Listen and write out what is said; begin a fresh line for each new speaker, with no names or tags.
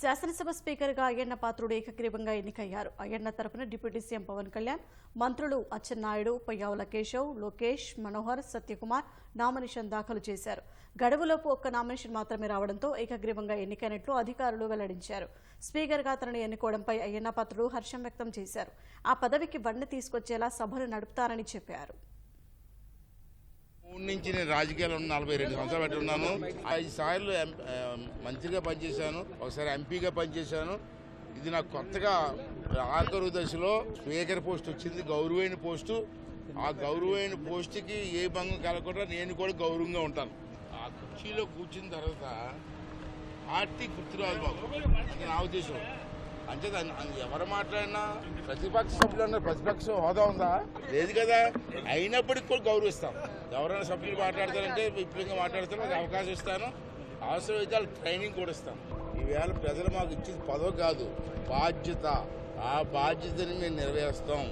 శాసనసభ స్పీకర్గా అయ్యన్న పాత్రుడు ఏకగ్రీవంగా ఎన్నికయ్యారు. అయ్యన్న తరపున డిప్యూటీ సీఎం పవన్ కళ్యాణ్ మంత్రులు అచ్చెన్నాయుడు పయ్యావుల కేశవ్ లోకేష్ మనోహర్ సత్యకుమార్ నామినేషన్ దాఖలు చేశారు. గడువులోపు ఒక్క నామినేషన్ మాత్రమే రావడంతో ఏకగ్రీవంగా ఎన్నికైనట్లు అధికారులు వెల్లడించారు. స్పీకర్గా తనను ఎన్నుకోవడంపై అయ్యన్న పాత్రుడు హర్షం వ్యక్తం చేశారు. ఆ పదవికి బండి తీసుకొచ్చేలా సభను నడుపుతారని చెప్పారు.
నుంచి నేను రాజకీయాల్లో ఉన్న నలభై రెండు సంవత్సరాలు బట్టి ఉన్నాను. ఐదు సార్లు మంత్రిగా పనిచేశాను ఒకసారి ఎంపీగా పనిచేశాను. ఇది నాకు కొత్తగా ఆఖరు దశలో స్పీకర్ పోస్ట్ వచ్చింది గౌరవైన పోస్టు. ఆ గౌరవైన పోస్టుకి ఏ భంగం కలగకుండా నేను కూడా గౌరవంగా ఉంటాను. ఆ కుర్చీలో కూర్చున్న తర్వాత పార్టీ గుర్తురాదు బాబు అది నా ఉద్దేశం. అంటే ఎవరు మాట్లాడినా ప్రతిపక్ష సభ్యులు ప్రతిపక్ష హోదా ఉందా? లేదు కదా. అయినప్పటికీ కూడా గౌరవిస్తాం. ఎవరైనా సభ్యులు మాట్లాడతారంటే విపులంగా మాట్లాడతారు నాకు అవకాశం ఇస్తాను. అవసరమైతే వాళ్ళకి ట్రైనింగ్ కూడా ఇస్తాను. ఈవేళ ప్రజలు మాకు ఇచ్చేది పదవి కాదు బాధ్యత. ఆ బాధ్యతని మేము నెరవేరుస్తాం.